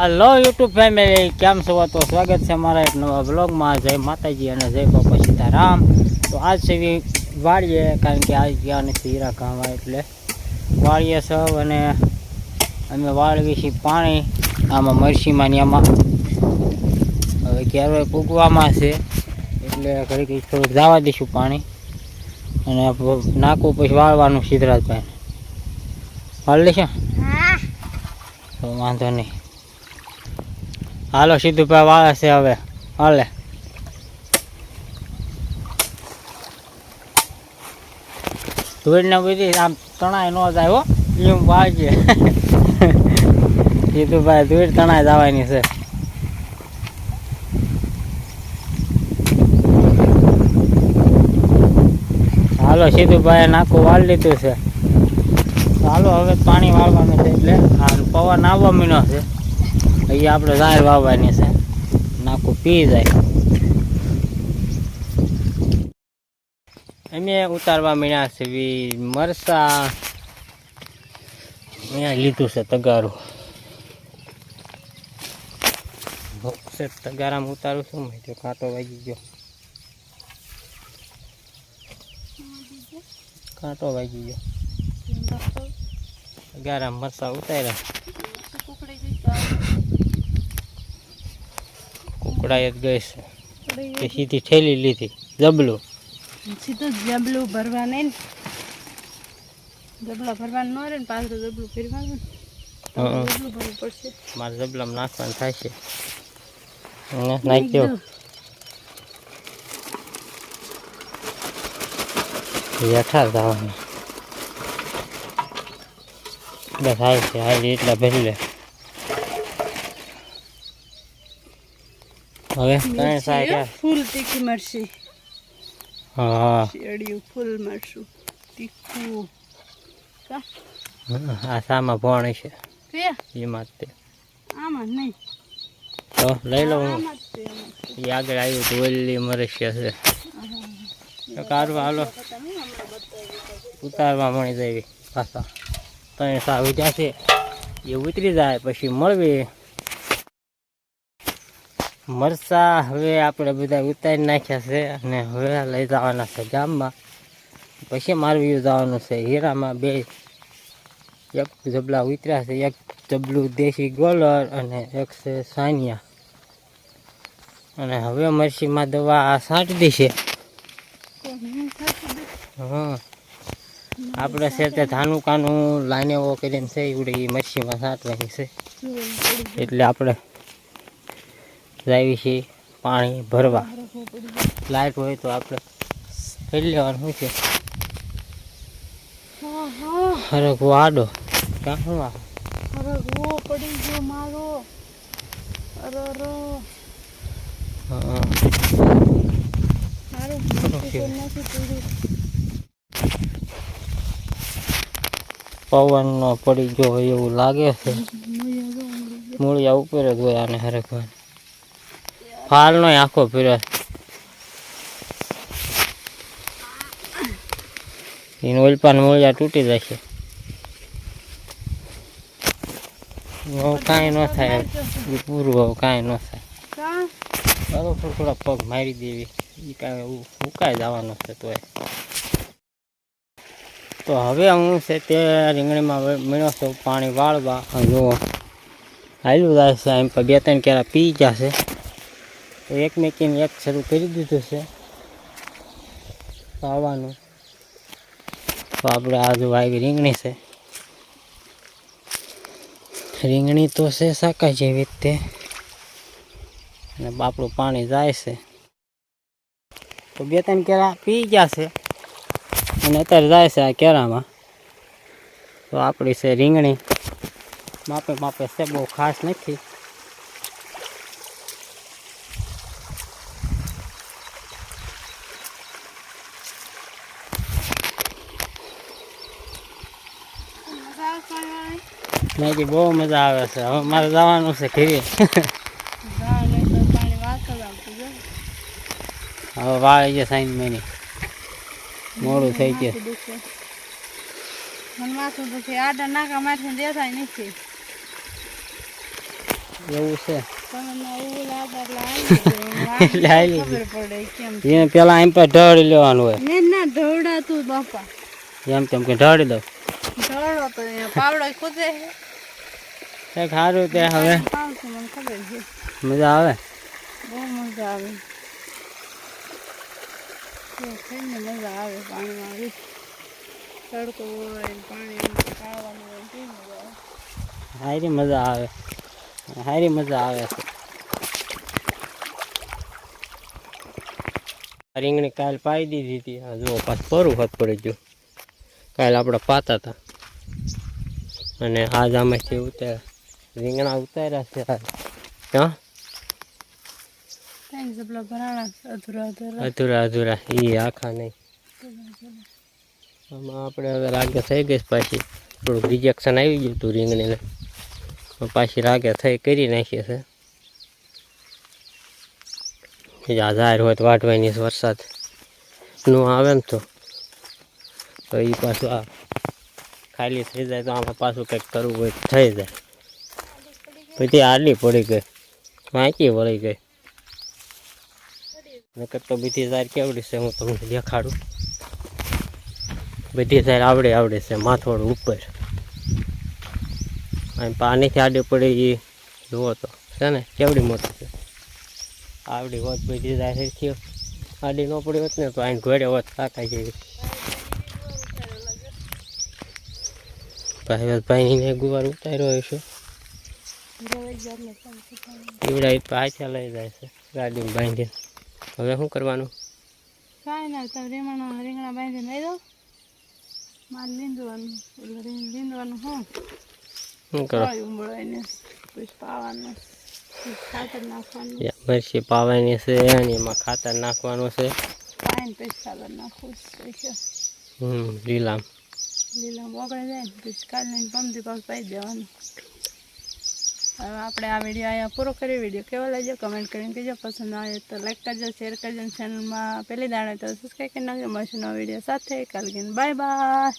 હાલો YouTube family કેમ છો? તો સ્વાગત છે અમારા એક નવા બ્લોગમાં જય માતાજી અને જય બાપા સીતારામ. તો આજ સુધી વાળીએ કારણ કે આજ ગયા નથી હીરા ગામમાં એટલે વાળીએ સૌ અને અમે વાળવી છીએ પાણી આમાં મરસીમાં ને આમાં. હવે ક્યારે પૂગવામાં છે એટલે ઘડીક થોડુંક જવા દઈશું પાણી. અને નાખવું પછી વાળવાનું સિદ્ધરાજભાઈ વાળ લેશે? તો વાંધો નહીં. હાલો સીધુભાઈ વાળે છે હવે. હાલે. ધૂળને બધી આમ તણાય ન જાય હો. એમ વાગે. સીધુભાઈ ધૂળ તણાય જવાની છે. હાલો સીધુભાઈ નાખું, વાળ લીધું છે. હાલો, હવે પાણી વાળવાનું છે એટલે. પવન આવવા મીનો છે. અહીંયા આપણે ઝાડ વાવવાની છે. નાખું, પી જાય. અમે ઉતારવા મીણ્યા છે મરસા. અહીંયા લીધું છે તગારું. તગારામાં ઉતારું છું, મેં કાંટો વાગી ગયો. કાંટો વાગી ગયો. તગારા મરસા ઉતાર્યા. કુકડાએ ગઈ છે. સીધી ઠેલી લીધી. જબલું. સીધું જબલું ભરવા નહીં જબલા ભરવાનું ન રહે ને પાછું જબલું ફેરવાનું. જબલું ભરવું પડશે. મારે જબલામાં નાખવાનું થાય છે. નાખ્યો હેઠા જવાનું. બસ હાલ છે હાલ એટલા ભરી લે. હવે? ત્રણ સાઈડ ફૂલ તીખી મરસી હા. શેરડિયું ફૂલ મરસું તીખું. આ સામા ભણ છે એમાં જ તે આમાં નહીં. તો લઈ લઉં હું. એ આગળ આવ્યું તો ઓલી મરસ્યા છે તો કાઢવા હાલો. ઉતારવા મળી જાય પાછા. ત્રણ સાવ ઉઠ્યા છે એ ઉતરી જાય પછી મળવી. મરસા હવે આપણે બધા ઉતારી નાખ્યા છે અને હવે લઈ જવાના છે ગામમાં. પછી મારવી જવાનું છે હીરામાં બે એક જબલા ઉતર્યા છે એક જબલું દેશી ગોલર અને એક છે સાનિયા. અને હવે મરસીમાં દવા છાંટી દેશે હા આપણે છે તે ધાનુકાનું લાઈને એવો કરીને છે એવડે એ મરસીમાં સાંટવાની છે. એટલે આપણે જાવી છે પાણી ભરવા. લાઇટ હોય તો આપણે કરી લેવાનું છે? હા હા હરખ વાડો કાં શું આ અરે વો પડી ગયો મારો પડી ગયો એવું લાગે છે. મૂળિયા ઉપર જ હોય આને હરખવા ફાલનો આખો ફેરો. એનું ઓલપાન મૂળિયા તૂટી જશે. કાંઈ ન થાય એ પૂરું કાંઈ ન થાય. બરોબર થોડા પગ મારી દેવી. એ કાંઈ એવું ઉકાઈ જવાનો છે તોય. તો હવે હું છે તે રીંગણીમાં મીણો છું પાણી વાળવા. જુઓ. હાલ્યું જાય છે એમ. પર બે ત્રણ કેરા પી ગયા છે. તો એક મેકીને એક શરૂ કરી દીધું છે. વાવવાનું તો આપણે આજુ આવી રીંગણી છે. રીંગણી તો છે શાકા જેવી જ તે અને બાપડું પાણી જાય છે. તો બે ત્રણ કેરા પી ગયા છે. અને અત્યારે જાય છે આ કેરામાં તો આપણી છે રીંગણી. માપે માપે છે, બહુ ખાસ નથી મજા આવે પાણી મેં કે બહુ મજા આવે છે. હવે મારે જવાનું છે ઘરે. હવે વાળી છે સાઈન મહિની મોડું થઈ ગયું. એવું છે. પેલા એમ પર ઢળી લેવાનું હોય. ને ના ઢોળાતું બાપા. એમ તેમ કે ઢળી દઉં. ઢોળો તો અહીંયા પાવડો કૂદે છે. સારું તે હવે. મને ખબર છે. મજા આવે? બહુ મજા આવે. થઈને મજા આવે પાણીમાં આવી. તડકો હોય પાણી કાઢવાનું હોય તે મજા આવે. સારી મજા આવે. સારી મજા આવે. છે રીંગણી કાલ પાઈ દીધી હતી. આ જુઓ પાછું પરું હાથ પડી ગયું. કાલ આપણે પાતા હતા. અને આજ આમાંથી ઉતાર્યા રીંગણા ઉતાર્યા છે હા? અધૂરા અધૂરા. એ આખા નહીં. આમાં આપણે હવે રાગે થઈ ગઈ પાછી. થોડુંક રિજેક્શન આવી ગયું હતું રીંગણીને. પાછી રાગે થઈ કરી નાખીએ છે. બીજા જાહેર હોય તો વાટવાની વરસાદ. નું આવે ને તો. તો એ પાછું આ ખાલી થઈ જાય તો આમાં પાછું કંઈક કરવું હોય થઈ જાય. પછી આડલી પડી ગઈ. વાંકી વળી ગઈ. નકર તો બધી ઝાર કેવડી છે હું તમને દેખાડું. બધી ઝાર આવડે આવડે છે, માથોડું ઉપર. અને પાણીથી આડી પડે એ જુઓ તો, છે ને? કેવડી મોટી છે. આવડી હોત બધી ઝાર થયો આડી ન પડી હોત ને તો આઈને ઘોડે હોત કાકા જેવી. ભાઈ ને ગુવાર ઉતાર્યો હશે એવડા પાછા લઈ જાય છે ગાડીમાં બાંધીને. હવે શું કરવાનું? કાંઈ ના તમે રીંગણા રીંગણા બાંધીને લઈ દો મારે લીંદવાનું લીંદવાનું હું શું કરો? પછી પાવાનું ખાતર નાખવાનું. મરચી પાવાની છે અને એમાં ખાતર નાખવાનું છે. પાઈને પછી ખાતર નાખવું છે હમ લીલામ. લીલા મોકળી જાય ને પછી કાઢીને પમતી પાક પાઈ દેવાનું. હવે આપણે આ વીડિયો અહીંયા પૂરો કરીએ. વીડિયો કેવો લાગ્યો? કમેન્ટ કરીને કહેજો. પસંદ આવે તો લાઈક કરજો શેર કરજો ચેનલમાં પહેલી દાણે તો સબસ્ક્રાઈબ કરી નાખજો. મશીનો વીડિયો સાથે. કાલગીન બાય બાય